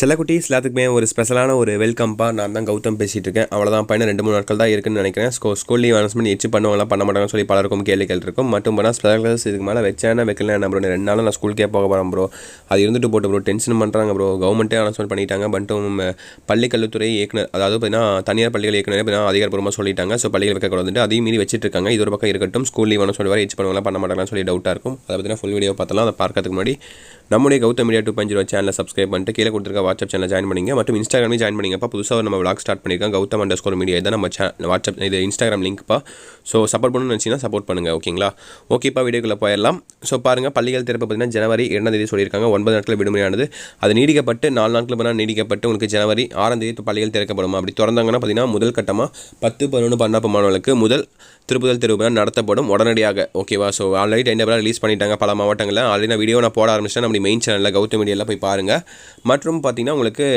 செல்லக்குட்டீஸ் எல்லாத்துக்குமே ஒரு ஸ்பெஷலான ஒரு வெல்கம்ப்பா நான் தான் கௌதம் பேசிகிட்டு இருக்கேன் அவ்வளோதான் பையன் ரெண்டு மூணு நாட்கள் தான் இருக்குன்னு நினைக்கிறேன். ஸ்கூ ஸ்கூல் லீவ் அனௌன்ஸ்மெண்ட் எச்சு பண்ணுவாங்களா பண்ண மாட்டாங்கன்னு சொல்லி பலருக்கும் கேள்விகள் இருக்கும் மட்டும் பண்ணால் ஸ்பெஷல் கிளாஸ் இதுக்கு மேலே வச்சேன்னா வைக்கல என்ன ப்ரோ ரெண்டு நாளும் நான் ஸ்கூலுக்கே போக போகிறேன் ப்ரோ அது இருந்துட்டு போட்டு ப்ரோ டென்ஷன் பண்ணுறாங்க ப்ரோ கவர்மெண்ட்டே அனௌன்ஸ்மெண்ட் பண்ணிட்டாங்க. பட்டும் பள்ளிக்கல்வித்துறை இயக்குனர் அதாவது பார்த்தீங்கன்னா தனியார் பள்ளிகள் இயக்குனர் பார்த்தீங்கன்னா அதிகாரப்பூர்வமாக சொல்லிட்டாங்க. ஸோ பள்ளிகள் வைக்க வந்துட்டு அதையும் மீறி வச்சுட்டு இருக்காங்க இது ஒரு பக்கம் இருக்கட்டும். ஸ்கூல் லீவ் அனௌன்ஸ்மெண்ட் வரை எச்சு பண்ணுவாங்களா பண்ண மாட்டாங்கன்னு சொல்லி டவுட்டாக இருக்கும். அதை பார்த்தீங்கன்னா ஃபுல் வீடியோ பார்த்தலாம் அதை பார்க்கறதுக்கு முன்னாடி நம்முடைய Gautham media two point zero சேனலை சப்ஸ்கிரைப் பண்ணிட்டு கீழே கொடுத்துருக்க வாட்ஸ்அப் சேனல் ஜாயின் பண்ணிங்க. மற்றும் இன்ஸ்டாகிராமே ஜாயின் பண்ணிங்கப்பா. புதுசாக நம்ம விளாக் ஸ்டார்ட் பண்ணியிருக்கோம் கௌதம் அண்டர் ஸ்கோர் மீடியா இதான் நம்ம சே வாட்ஸ்அப் இது இன்ஸ்டாகிராம் லிங்க்ப்பா ஸோ சப்போர்ட் பண்ணணும்னு நினச்சிங்கன்னா சப்போர்ட் பண்ணுங்கள் ஓகேங்களா ஓகேப்பா வீடியோக்குள்ளே போயிடலாம். ஸோ பாருங்கள் பள்ளிகள் திறப்பு பார்த்தீங்கன்னா ஜனவரி இரண்டாம் தேதி சொல்லியிருக்காங்க. ஒன்பது நாட்கள் விடுமுறையானது. அது நீடிக்கப்பட்டு நாலு நாட்கள் பண்ணால் நீடிக்கப்பட்டு உங்களுக்கு ஜனவரி ஆறாம் தேதி பள்ளிகள் திறக்கப்படும். அப்படி திறந்தாங்கன்னா பார்த்தீங்கன்னா முதல் கட்டமாக பத்து பதினொன்று பன்னெண்டு மாணவர்களுக்கு முதல் திருப்புதல் திருவிழா நடத்தப்படும் உடனடியாக ஓகேவா ஸோ ஆல்ரெடி டைம் ரிலீஸ் பண்ணிட்டாங்க பல மாவட்டங்களில். ஆல்ரெடி நான் வீடியோ நான் போட ஆரம்பிச்சிட்டேன். நம்ம மெயின் சேனலில் கௌதம் மீடியாவில் போய் பாருங்கள் மற்றும் பார்த்திங்கன்னா உங்களுக்கு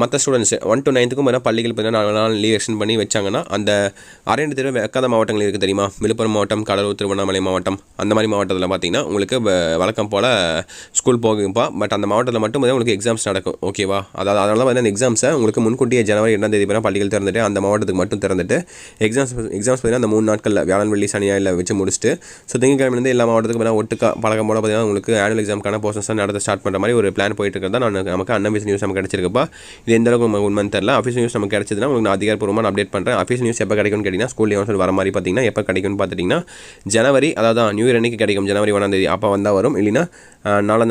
மற்ற ஸ்டூடெண்ட்ஸ் ஒன் டு நைன்த்துக்கும் பார்த்தீங்கன்னா பள்ளிகள் பார்த்தீங்கன்னா நாலு நாள் லீவ் எக்ஸ்டெண்ட் பண்ணி வச்சாங்கன்னா அந்த அரைண்டு தேர்வு வைக்காத மாவட்டங்கள் இருக்குது தெரியுமா? விழுப்புரம் மாவட்டம் கடலூர் திருவண்ணாமலை மாவட்டம். அந்த மாதிரி மாவட்டத்தில் பார்த்தீங்கன்னா உங்களுக்கு வழக்கம் போல் ஸ்கூல் போகும்பா. பட் அந்த மாவட்டத்தில் மட்டும் பார்த்தீங்கன்னா உங்களுக்கு எக்ஸாம்ஸ் நடக்கும். ஓகேவா அதாவது அதனால் வந்து பார்த்தீங்கன்னா எக்ஸாம்ஸை உங்களுக்கு முன்கூட்டியே ஜனவரி இரண்டாம் தேதி பண்ணால் பள்ளிகள் திறந்துட்டு அந்த மாவட்டத்துக்கு மட்டும் திறந்துட்டு எக்ஸாம்ஸ் எக்ஸாம்ஸ் பார்த்தீங்கன்னா அந்த மூணு நாட்களில் வியாழன் வெள்ளி சனி வச்சு முடிச்சுட்டு ஸோ திங்கக்கிழமைலேருந்து எல்லா மாவட்டத்துக்கும் பார்த்தீங்கன்னா ஒட்டுக்கா பழக்கம் போல பார்த்தீங்கன்னா உங்களுக்கு ஆனுவல் எக்ஸாமுக்கான போர்ஷன்ஸ் நடத்த ஸ்டார்ட் பண்ணுற மாதிரி ஒரு பிளான் போயிட்டு இருக்கிறதா நான் நமக்கு அன்னபிஸ் நியூஸ் நமக்கு கிடச்சிருக்குப்பா. இது எந்த அளவுக்கு நம்ம உண்மைன்னு தெரியல. ஆஃபீஸ் நியூஸ் நமக்கு கிடச்சதுன்னா உங்களுக்கு நான் அதிகாரப்பூர்வமாக அப்டேட் பண்ணுறேன் ஆஃபீஸ் நியூஸ் எப்போ கிடைக்கும்னு கேட்டிங்கன்னா ஸ்கூல் லீவ் வர மாதிரி பார்த்தீங்கன்னா எப்போ கிடைக்கும்னு பார்த்துட்டிங்கன்னா ஜனவரி அதாவது நியூ இயர் அன்னைக்கு கிடைக்கும். ஜனவரி ஒன்றாம் தேதி அப்போ வந்தால் வரும். இல்லைன்னா நாலாம்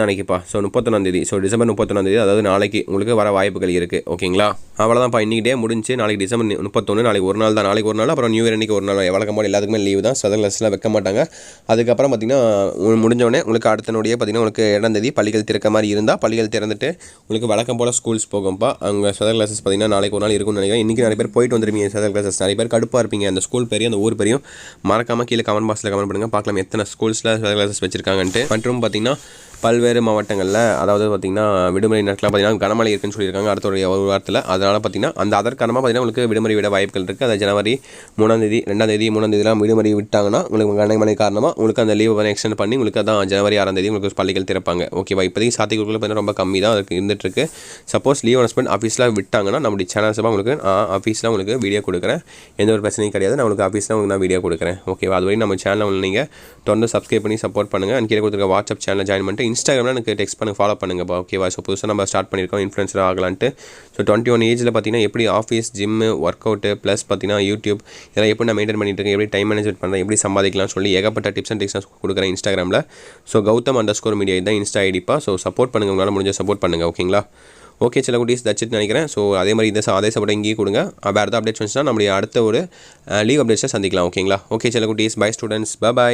ஸோ முப்பத்தொன்னாந்தேதி ஸோ டிசம்பர் முப்பத்தொன்னாந்தேதி அதாவது நாளைக்கு உங்களுக்கு வர வாய்ப்புகள் இருக்குது ஓகேங்களா? அவ்வளோதான்ப்பா இன்றைக்கி டே முடிஞ்சு நாளைக்கு டிசம்பர் முப்பத்தொன்று நாளைக்கு ஒரு நாள் தான். நாளைக்கு ஒரு நாள் அப்புறம் நியூ இயர் அன்றைக்கி ஒரு நாள். வழக்கம் எல்லாத்துக்குமே லீவு தான். சதர் கிளாஸ்லாம் வைக்க மாட்டாங்க. அதுக்கப்புறம் பார்த்தீங்கன்னா உ- உங்களுக்கு அடுத்தனுடைய பார்த்தீங்கன்னா உங்களுக்கு இரண்டாம் பள்ளிகள் திறக்க மாதிரி இருந்தால் பள்ளிகள் திறந்துட்டு உங்களுக்கு வழக்கம் போல் ஸ்கூல்ஸ் போகும்ப்பா அங்கே சதர் கிளாஸஸ் பார்த்தீங்கன்னா நாளைக்கு ஒரு நாள் இருக்கும்னு நினைக்கிறேன். இன்றைக்கி நிறைய பேர் போயிட்டு வந்துருப்பீங்க சதர் கிளாஸஸ் நிறைய பேர் கடுப்பாக இருப்பீங்க. அந்த ஸ்கூல் பெரிய அந்த ஊர் பெரியும் மறக்காமல் கீழே கமெண்ட் பாக்ஸில் கமெண்ட் பண்ணுங்கள் பார்க்கலாம் எத்தனை ஸ்கூல்ஸில் சதர் கிளாஸஸ் வச்சிருக்காங்கன்ட்டு. மற்றும் பார்த்தீங்கன்னா பல்வேறு மாவட்டங்களில் அதாவது பார்த்திங்கன்னா விடுமுறை நாட்களாக பார்த்தீங்கன்னா கனமழை இருக்குன்னு சொல்லியிருக்காங்க அடுத்த ஒரு ஒரு வாரத்தில். அதனால் பார்த்தீங்கன்னா அந்த அதற்கானமாக பார்த்தீங்கன்னா உங்களுக்கு விடுமுறை விட வாய்ப்புகள் இருக்குது அது ஜனவரி மூணாம் தேதி ரெண்டாம் தேதி மூணாம் தேதிலாம் விடுமுறை விட்டாங்கன்னா உங்களுக்கு கனமழை காரணமாக உங்களுக்கு அந்த லீவ் வந்து எக்ஸ்டெண்ட் பண்ணி உங்களுக்கு அதான் ஜனவரி ஆறாம் தேதி உங்களுக்கு பள்ளிகள் திறப்பாங்க. ஓகேவா இப்போதைக்கு சாத்தியக்குள்ள பார்த்தீங்கன்னா ரொம்ப கம்மி தான் அதுக்கு இருந்துகிட்ருக்கு சப்போஸ் லீவ் அனௌன்ஸ்மெண்ட் ஆஃபீஸில் விட்டாங்கன்னா நம்முடைய சேனல்ஸ் உங்களுக்கு ஆஃபீஸில் உங்களுக்கு வீடியோ கொடுக்குறேன். எந்த ஒரு பிரச்சனையும் கிடையாது. நான் உங்களுக்கு ஆஃபீஸில் உங்களுக்கு நான் வீடியோ கொடுக்குறேன். ஓகேவா அது வரைக்கும் நம்ம சேனலில் நீங்கள் தொடர்ந்து சப்ஸ்கிரைப் பண்ணி சப்போர்ட் பண்ணுங்கள் அண்ட் கீழே கொடுத்துருக்க வாட்ஸ்அப் சேனல் ஜாயின் பண்ணிட்டு இன்ஸ்டாகிராமில் எனக்கு டெக்ஸ்ட் பண்ணுங்க ஃபாலோ பண்ணுங்கப்பா ஓகேவா ஸோ புதுசாக நம்ம ஸ்டார்ட் பண்ணியிருக்கோம் இன்ஃப்ளூன்சர் ஆகலான்ட்டு. ஸோ டுவெண்ட்டி ஒன் ஏஜில் பார்த்தீங்கன்னா எப்படி office gym work out plus பார்த்தீங்கன்னா யூடியூப் இதெல்லாம் எப்படி நான் மெயின்டைன் பண்ணிட்டு இருக்கேன் எப்படி டைம் மேனேஜ்மெண்ட் பண்ணுறேன் எப்படி சம்பாதிக்கலாம் சொல்லி ஏகப்பட்ட டிப்ஸ் அண்ட் டிக்ஸ் கொடுக்குறேன் இன்ஸ்டாகிராமில் so Gautham underscore media இதான் இன்ஸ்டா ஐடிப்பா ஸோ சப்போர்ட் பண்ணுங்க உங்களால் முடிஞ்ச சப்போர்ட் பண்ணுங்கள் ஓகேங்களா ஓகே சில குட்டீஸ் தச்சுட்டு நினைக்கிறேன். ஸோ அதே மாதிரி இந்த அதே சப்போர்ட் இங்கேயும் கொடுங்க. வேறு ஏதாவது அப்டேட்ஸ் வந்துச்சுன்னா நம்மளுடைய அடுத்த ஒரு லீவ் அப்டேட்ஸை சந்திக்கலாம் ஓகேங்களா ஓகே சில குட்டீஸ் பை ஸ்டூடெண்ட்ஸ் பை